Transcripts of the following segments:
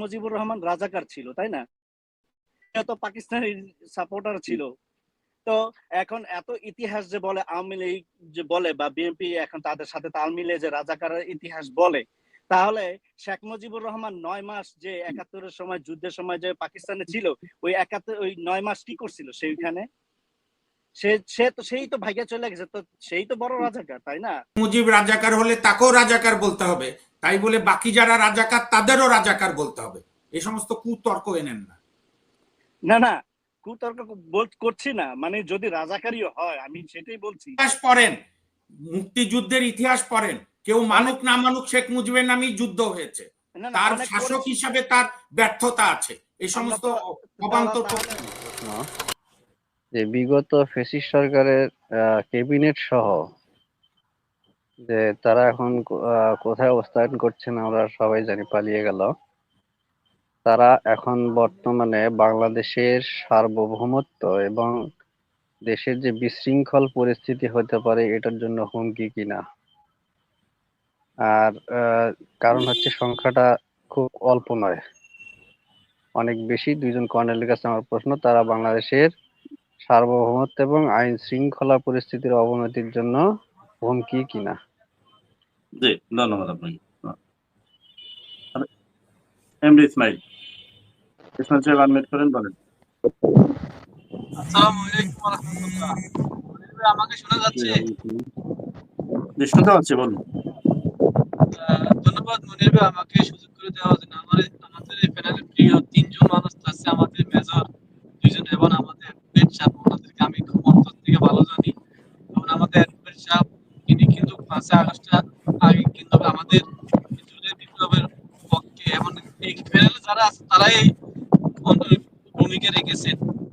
মুজিবুর রহমান রাজাকার ছিল, তাই না? তো পাকিস্তানি সাপোর্টার ছিল। তো এখন এত ইতিহাস যে বলে, আওয়ামী লীগ যে বলে বা বিএনপি এখন তাদের সাথে তাল মিলে যে রাজাকারের ইতিহাস বলে, তাহলে শেখ মুজিবুর রহমান নয় মাস যে একাত্তরের সময়, যুদ্ধের সময় যে পাকিস্তানে ছিল, ওই একাত্তর, ওই নয় মাস কি করছিল সেইখানে? সে সে তো সেই তো চলে গেছে তো সেই তো বড় রাজাকার তাই না? মুজিব রাজাকার হলে তাকেও রাজাকার বলতে হবে তাই বলে বাকি যারা রাজাকার তাদেরও রাজাকার বলতে হবে। এই সমস্ত কুতর্ক এনেন না। না না কুতর্ক করছি না মানে যদি রাজাকারী হয় আমি সেটাই বলছি। ইতিহাস পড়েন মুক্তিযুদ্ধের ইতিহাস পড়েন কেউ মানুক না মানুক শেখ মুজিবের নামই যুদ্ধ হয়েছে। তার শাসক হিসাবে তার ব্যর্থতা আছে। এই সমস্ত অবান্তর যে বিগত ফেসিস সরকারের ক্যাবিনেট সহ যে তারা এখন কোথায় অবস্থান করছেন আমরা সবাই জানি পালিয়ে গেল, তারা এখন বর্তমানে বাংলাদেশের সার্বভৌমত্ব এবং দেশের যে বিশৃঙ্খল পরিস্থিতি হতে পারে এটার জন্য হুমকি কিনা। আর কারণ হচ্ছে সংখ্যাটা খুব অল্প নয়। অনেক বেশি, দুইজন কর্নেলের কাছে আমার প্রশ্ন, তারা বাংলাদেশের সার্বভৌমত্ব এবং আইন শৃঙ্খলা পরিস্থিতির অবনতির জন্য হুমকি কিনা? জি ধন্যবাদ আপনাকে। এমডি ইসমাইল। ইসমাইল সাহেব আনমিট করেন বলেন। আসসালামু আলাইকুম ওয়া রাহমাতুল্লাহ। আমাকে শোনা যাচ্ছে? জি শুনতে পাচ্ছি বলুন। ধন্যবাদ মনির আমাকে সুযোগ করে দেওয়ার জন্য আমার আমাদের এই প্যানেলে প্রিয় তিনজন মানুষ আছে আমাদের মেজর দুইজন এবং আমাদের অ্যাডভোকেট সাহেব ওনাদেরকে আমি খুব অন্তর থেকে ভালো জানি এবং আমাদের অ্যাডভোকেট সাহেব তিনি কিন্তু পাঁচই আগস্ট আগে কিন্তু আমাদের জুলাই বিপ্লবের পক্ষে এবং এই প্যানেলে যারা আছে তারাই অন্তর- ভূমিকা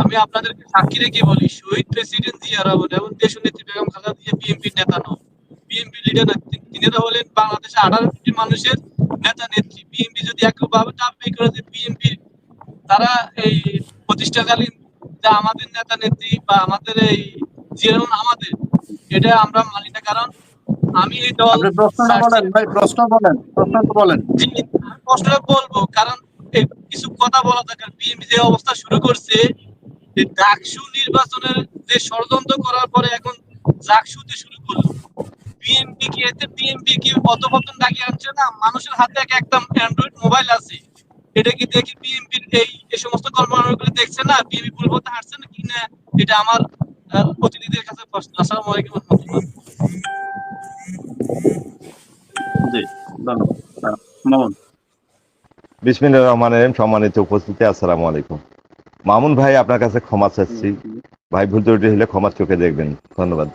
আমি আপনাদেরকে সাক্ষী রেখে বলি শহীদ প্রেসিডেন্ট জিয়া রহমান এবং দেশনেত্রী বেগম খালেদা জিয়া বিএনপির নেতা নন। বিএনপি লিডার তিনিরা হলেন বাংলাদেশের আঠারো কোটি মানুষের নেতা নেত্রী। বিএনপি যদি একভাবে দাবি করে যে বিএনপি তারা এই প্রতিষ্ঠাকালীন যা আমাদের নেতা নেত্রী বা আমাদের এই জিয়া রহমান আমাদের এটা আমরা মানি না। কারণ আমি এই দল আপনি প্রশ্নটা বলেন ভাই প্রশ্ন বলেন প্রশ্নটা বলেন। জি, আমি প্রশ্নটা বলব। কারণ কিছু কথা বলা দরকার বিএনপি যে অবস্থা শুরু করছে, যে ডাকসু নির্বাচনের যে ষড়যন্ত্র করার পরে এখন জাকসুতে শুরু করল। বিএনপি কি এতে? বিএনপি কি আনছে না? মানুষের হাতে এক একদম অ্যান্ড্রয়েড মোবাইল আছে। এটা কি দেখি বিএনপির এই এই সমস্ত দেখছে না? বিএনপি ভুল পথে হাঁটছে না কি না? এটা আমার প্রতিনিধিদের কাছে প্রশ্ন। আসসালামু আলাইকুম জি, ধন্যবাদ। মামুন। বিসমিল্লাহ রহমান রহিম সম্মানিত উপস্থিতি আসসালামু আলাইকুম। মামুন ভাই আপনার কাছে ক্ষমা চাচ্ছি। ভাই ভুল ত্রুটি হলে ক্ষমা চোখে দেখবেন। ধন্যবাদ।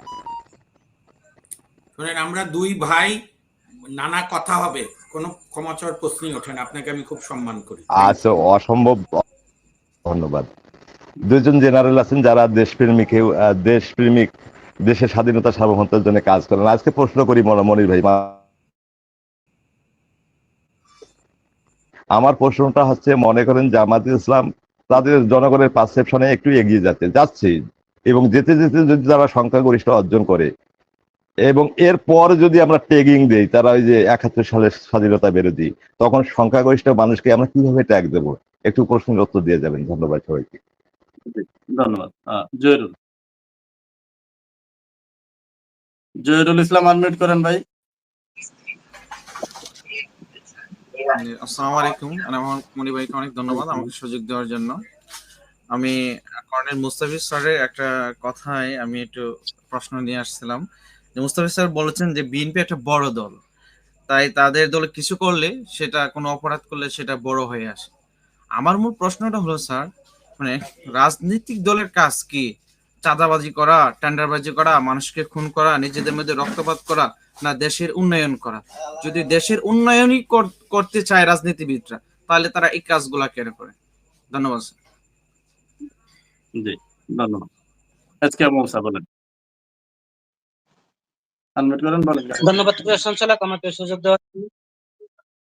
শোনেন আমরা দুই ভাই নানা কথা হবে। কোনো ক্ষমা চাওয়ার প্রশ্নই ওঠে না। আপনাকে আমি খুব সম্মান করি। আচ্ছা অসম্ভব। ধন্যবাদ। দুজন জেনারেল আছেন যারা দেশপ্রেমিক দেশপ্রেমিক দেশের স্বাধীনতা সার্বভৌমত্বের জন্য কাজ করেন। আজকে প্রশ্ন করি মনে- মনির ভাই আমার প্রশ্নটা হচ্ছে, মনে করেন জামাত ইসলাম তাদের জনগণের পারসেপশনে একটু এগিয়ে যাচ্ছে যাচ্ছে। এবং যেতে যেতে যদি তারা সংখ্যাগরিষ্ঠ অর্জন করে, এবং এরপর যদি আমরা ট্যাগিং দেই, তারা ওই যে একাত্তর সালের স্বাধীনতা বিরোধী, তখন সংখ্যাগরিষ্ঠ মানুষকে আমরা কীভাবে ট্যাগ দেব? একটু প্রশ্নের উত্তর দিয়ে যাবেন। ধন্যবাদ সবাইকে। ধন্যবাদ। জয়রুল। জহিরুল ইসলাম আনমিট করেন ভাই। আসসালামু আলাইকুম। আর আমার মনি ভাইকে অনেক ধন্যবাদ আমাকে সুযোগ দেওয়ার জন্য। আমি কর্নেল মুস্তাফিজ স্যারের একটা কথায় আমি একটু প্রশ্ন নিয়ে আসছিলাম। যে মুস্তাফিজ স্যার বলেছেন যে বিএনপি একটা বড় দল। তাই তাদের দলে কিছু করলে সেটা, কোনো অপরাধ করলে সেটা বড় হয়ে আসে। আমার মূল প্রশ্নটা হলো, স্যার মানে রাজনৈতিক দলের কাজ কি? চাঁদাবাজি করা, টেন্ডারবাজি করা, মানুষকে খুন করা, নিজেদের মধ্যে রক্তপাত করা না দেশের উন্নয়ন করা। যদি দেশের উন্নয়নই কর- করতে চায় রাজনীতিবিদরা তাহলে তারা এই কাজগুলা কেন করে। ধন্যবাদ স্যার। জি ধন্যবাদ। আজকে বলেন করেন ধন্যবাদ প্রিয় সঞ্চালক আমাকে সুযোগ দেওয়ার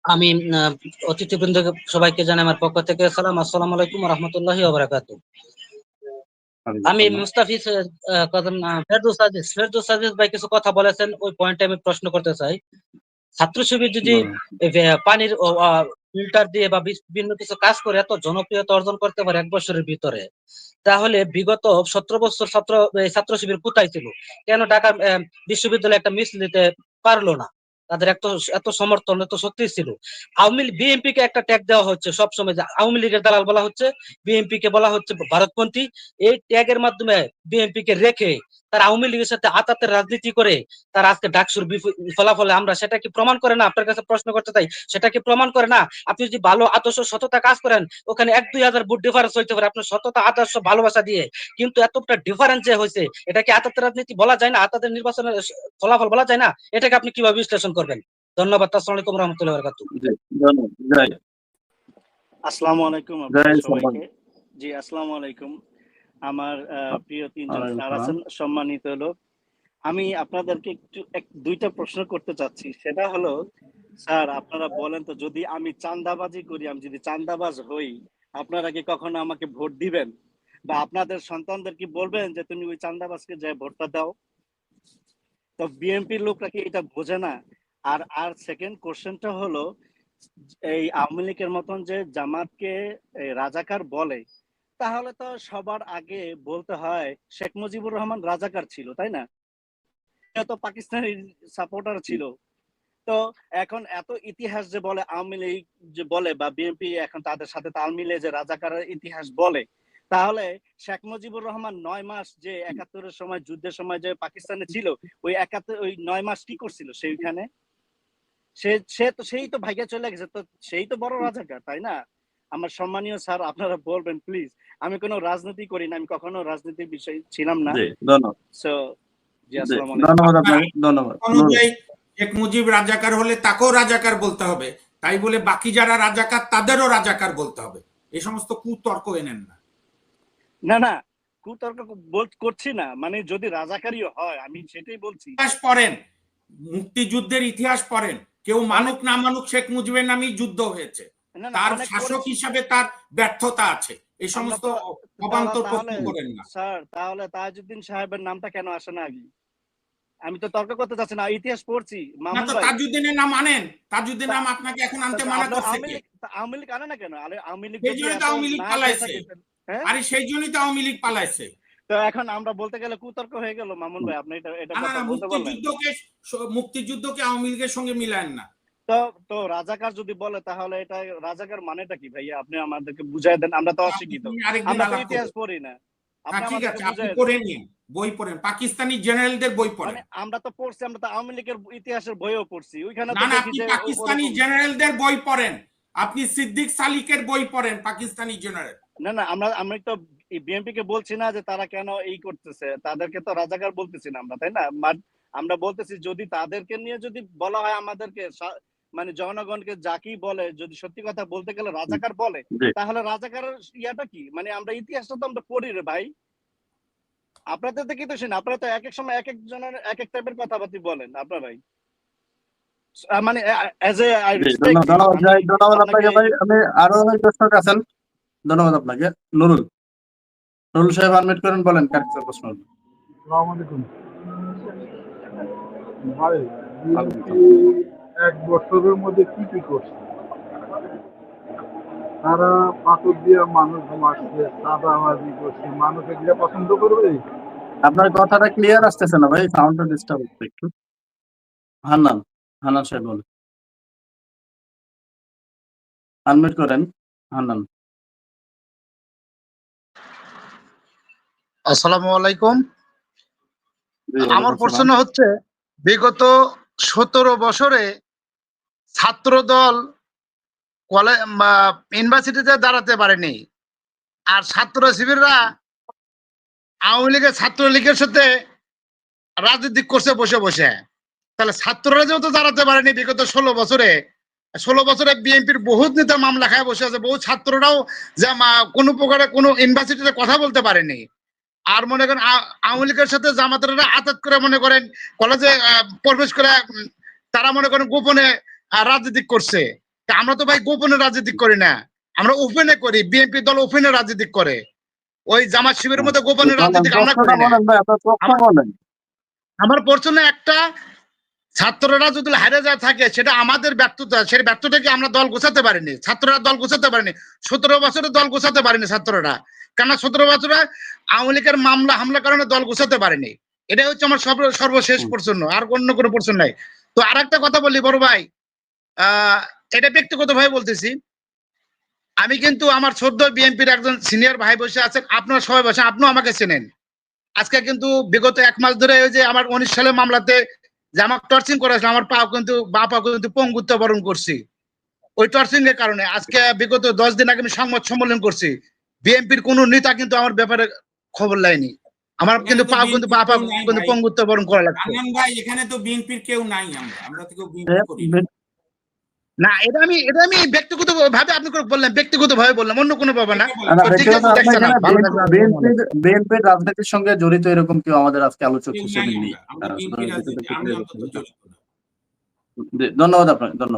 আমি আহ, অতিথিবৃন্দ সবাইকে জানাই আমার পক্ষ থেকে সালাম। আসসালামু আলাইকুম রহমতুল্লাহি ওবরাকাতু আমি মুস্তাফিজ ফেরদৌস আজিজ ফেরদৌস আজিজ ভাই কিছু কথা বলেছেন ওই পয়েন্টে আমি প্রশ্ন করতে চাই। ছাত্র শিবির যদি পানির ফিল্টার দিয়ে বা বিভিন্ন কিছু কাজ করে এত জনপ্রিয়তা অর্জন করতে পারে এক বছরের ভিতরে তাহলে বিগত সতেরো বছর ছাত্র ছাত্র শিবির কোথায় ছিল? কেন ঢাকা বিশ্ববিদ্যালয়ে একটা মিস নিতে পারল না? তাদের এত এত সমর্থন, এত সত্যি ছিল। আওয়ামী বিএনপি কে একটা ট্যাগ দেওয়া হচ্ছে সবসময়, যে আওয়ামী লীগের দালাল বলা হচ্ছে বিএনপি কে বলা হচ্ছে ভারতপন্থী। এই ট্যাগের মাধ্যমে বিএনপি কে রেখে তার আওয়ামী লীগের সাথে আতাতের রাজনীতি করে তার আজকে ডাকসুর ফলাফলে আমরা সেটা কি প্রমাণ করে না? আপনার কাছে প্রশ্ন করতে চাই সেটা কি প্রমাণ করে না? আপনি যদি ভালো আদর্শ সততা কাজ করেন ওখানে এক দুই হাজার বুট ডিফারেন্স হইতে পারে আপনার সততা আদর্শ ভালোবাসা দিয়ে। কিন্তু এতটা ডিফারেন্স যে হয়েছে এটা কি আতাতের রাজনীতি বলা যায় না? আতাতের নির্বাচনের ফলাফল বলা যায় না? এটাকে আপনি কীভাবে বিশ্লেষণ করবেন? ধন্যবাদ আসসালামু আলাইকুম রহমতুল্লাহ বরকাতু আসসালামু আলাইকুম। সবাইকে। জি আসসালামু আলাইকুম। আমার প্রিয় তিনজন স্যার আছেন সম্মানিত লোক আমি আপনাদেরকে একটু এক দুইটা প্রশ্ন করতে চাচ্ছি। সেটা হলো স্যার আপনারা বলেন তো যদি আমি চান্দাবাজি করি আমি যদি চান্দাবাজ হই আপনারা কি কখনো আমাকে ভোট দিবেন? বা আপনাদের সন্তানদের কি বলবেন যে তুমি ওই চান্দাবাজকে যে ভোটটা দাও? তো বিএনপির লোকরা কি এটা বোঝে না? আর আর সেকেন্ড কোশ্চেনটা হলো এই আওয়ামী লীগের মতন যে জামাতকে রাজাকার বলে তাহলে তো সবার আগে বলতে হয় শেখ মুজিবুর রহমান রাজাকার ছিল তাই না? তো পাকিস্তানি সাপোর্টার ছিল। তো এখন এত ইতিহাস যে বলে আওয়ামী লীগ যে বলে বা বিএনপি এখন তাদের সাথে তাল মিলে যে রাজাকারের ইতিহাস বলে তাহলে শেখ মুজিবুর রহমান নয় মাস যে একাত্তরের সময় যুদ্ধের সময় যে পাকিস্তানে ছিল ওই একাত্তর ওই নয় মাস কি করছিল সেইখানে? সে সে তো সেই তো ভাগ্যে চলে গেছে তো সেই তো বড় রাজাকার তাই না? আমার সম্মানীয় স্যার আপনারা বলবেন প্লিজ আমি কোনো রাজনীতি করি না আমি কখনো রাজনীতির বিষয় ছিলাম না। সো শেখ মুজিব রাজাকার হলে তাকেও রাজাকার বলতে হবে। তাই বলে বাকি যারা রাজাকার তাদেরও রাজাকার বলতে হবে। এই সমস্ত কুতর্ক এনেন না। না না কুতর্ক বল- করছি না। মানে যদি রাজাকারী হয় আমি সেটাই বলছি। ইতিহাস পড়েন মুক্তিযুদ্ধের ইতিহাস পড়েন। কেউ মানুক না মানুক শেখ মুজিবের নামেই যুদ্ধ হয়েছে। তার শাসক হিসাবে তার ব্যর্থতা আছে। এই সমস্ত অবান্তর প্রশ্ন করেন না। স্যার তাহলে তাজউদ্দিন সাহেবের নামটা কেন আসে না আগে? আমি তো তর্ক করতে চাচ্ছি না ইতিহাস পড়ছি। মামুন ভাই। তাজুদ্দিনের নাম আনেন। তাজুদ্দিন নাম আপনাকে এখন আনতে মানা করছে আওয়ামী কে? লীগ আনে না কেন? আরে আওয়ামী লীগ সেই এত আওয়ামী লীগ পালাইছে। হ্যাঁ? আরে সেই জন্যই তো আওয়ামী লীগ পালাইছে। তো এখন আমরা বলতে গেলে কুতর্ক হয়ে গেল মামুন ভাই আপনি এটা এটা মুক্তিযুদ্ধকে মুক্তিযুদ্ধকে আওয়ামী লীগের সঙ্গে মিলায়েন না। তো তো রাজাকার যদি বলে তাহলে এটা রাজাকার মানেটা কি ভাইয়া? আপনি আমাদেরকে বুঝাই দেন আমরা তো অশিক্ষিত। আমরা তো ইতিহাস পড়ি না। হ্যাঁ, ঠিক আছে আপনি পড়ে নিন বই পড়েন। পাকিস্তানি জেনারেলদের বই পড়েন। মানে আমরা তো পড়ছি আমরা তো আওয়ামী লীগের ইতিহাসের বইও পড়ছি। ওইখানে না না আপনি পাকিস্তানি জেনারেলদের বই পড়েন। আপনি সিদ্দিক সালিকের বই পড়েন পাকিস্তানি জেনারেল। না না আমরা আমি তো বিএনপি কে বলছি না যে তারা কেন এই করতেছে। তাদেরকে তো রাজাকার বলতেছি না আমরা তাই না? আমরা বলতেছি যদি তাদেরকে নিয়ে যদি বলা হয় আমাদেরকে মানে জনগণকে যাকেই বলে যদি সত্যি কথা বলতে গেলে রাজাকার বলে তাহলে রাজাকারের ইয়াটা কি? মানে আমরা ইতিহাসটা তো আমরা পড়ি রে ভাই। আপনাদের থেকে তো শুনি আপনারা তো এক এক সময় এক এক জনের এক এক টাইপের কথাবার্তা বলেন আপনারাই আহ, মানে অ্যাজ এ আই ধন্যবাদ আপনাকে ভাই আমি আরও অনেক দর্শক আছেন। ধন্যবাদ আপনাকে। নুরুল। নুরুল সাহেব আনমিট করেন বলেন কারেক্ট প্রশ্ন আসসালামু আলাইকুম। ভাই এক বছরের মধ্যে কি কি করছে? তারা পাথর দিয়ে মানুষ মারছে চাঁদাবাজি করছে মানুষ এগুলো পছন্দ করবে? আপনার কথাটা ক্লিয়ার আসতেছে না ভাই সাউন্ডটা ডিস্টার্ব হচ্ছে একটু। হান্নান হান্নান সাহেব বলেন। আনমিট করেন হান্নান। আসসালামু আলাইকুম। আমার প্রশ্ন হচ্ছে বিগত সতেরো বছরে ছাত্র দল ইউনিভার্সিটিতে দাঁড়াতে পারেনি। আর ছাত্র শিবিররা আওয়ামী লীগের ছাত্র লীগের সাথে রাজনীতি করছে বসে বসে। তাহলে ছাত্ররা যেহেতু দাঁড়াতে পারেনি বিগত ষোলো বছরে ষোলো বছরে বিএনপির বহুত নেতা মামলা খায় বসে আছে, বহু ছাত্ররাও যে কোনো প্রকারে কোনো ইউনিভার্সিটিতে কথা বলতে পারেনি। আর মনে করেন আওয়ামী লীগের সাথে জামাতেরা আতাত করে মনে করেন, কলেজে প্রবেশ করে তারা মনে করেন গোপনে রাজনীতি করছে। আমরা তো ভাই গোপনে রাজনীতি করি না। আমরা ওপেনে করি বিএনপি দল ওপেনে রাজনীতি করে। ওই জামাত শিবিরের মধ্যে গোপনে রাজনীতি আমরা করি না। প্রশ্ন আমার- বলেন। প্রশ্ন একটা ছাত্ররা যদি হারে যা থাকে সেটা আমাদের ব্যর্থতা সেই ব্যর্থতাকে আমরা দল গোছাতে পারিনি। ছাত্ররা দল গোছাতে পারেনি। সতেরো বছরে দল গোছাতে পারেনি ছাত্ররা। কেন সতেরো বছরে আওয়ামী লীগের মামলা হামলা কারণে দল গোছাতে পারেনি। এটাই হচ্ছে আমার সর্ব- সর্বশেষ প্রশ্ন আর অন্য কোনো প্রশ্ন নাই। তো আর একটা কথা বলি বড় ভাই। এটা ব্যক্তিগত ভাবে বলতেছি। আমি কিন্তু আমার সদ্য বিএনপির একজন সিনিয়র ভাই বসে আছেন আপনারা সবাই বসে আপনিও আমাকে চেনেন। আজকে কিন্তু বিগত এক মাস ধরে ওই যে আমার উনিশ সালের মামলাতে যে আমার টর্চিং করেছিল আমার পা কিন্তু বা পা কিন্তু পঙ্গুত্ব বরণ করছি। ওই টর্চিং এর কারণে আজকে বিগত দশ দিন আগে আমি সংবাদ সম্মেলন করছি। বিএনপির কোন নেতা কিন্তু আমার ব্যাপারে খবর লাইনি আমার কিন্তু পা কিন্তু বা পা কিন্তু পঙ্গুত্ব বরণ করা লাগছে। ভাই এখানে তো বিএনপির কেউ নাই আমরা। আমরা তো কেউ বিএনপি না। এটা আমি এটা আমি ব্যক্তিগত ভাবে আপনি করে বললেন ব্যক্তিগত ভাবে বললাম অন্য কোনো ভাবে না। বিএনপি আপনার রাজনীতির সঙ্গে জড়িত এরকম কেউ আমাদের আজকে আলোচক হিসেবে নেই। ধন্যবাদ আপনাকে ধন্যবাদ।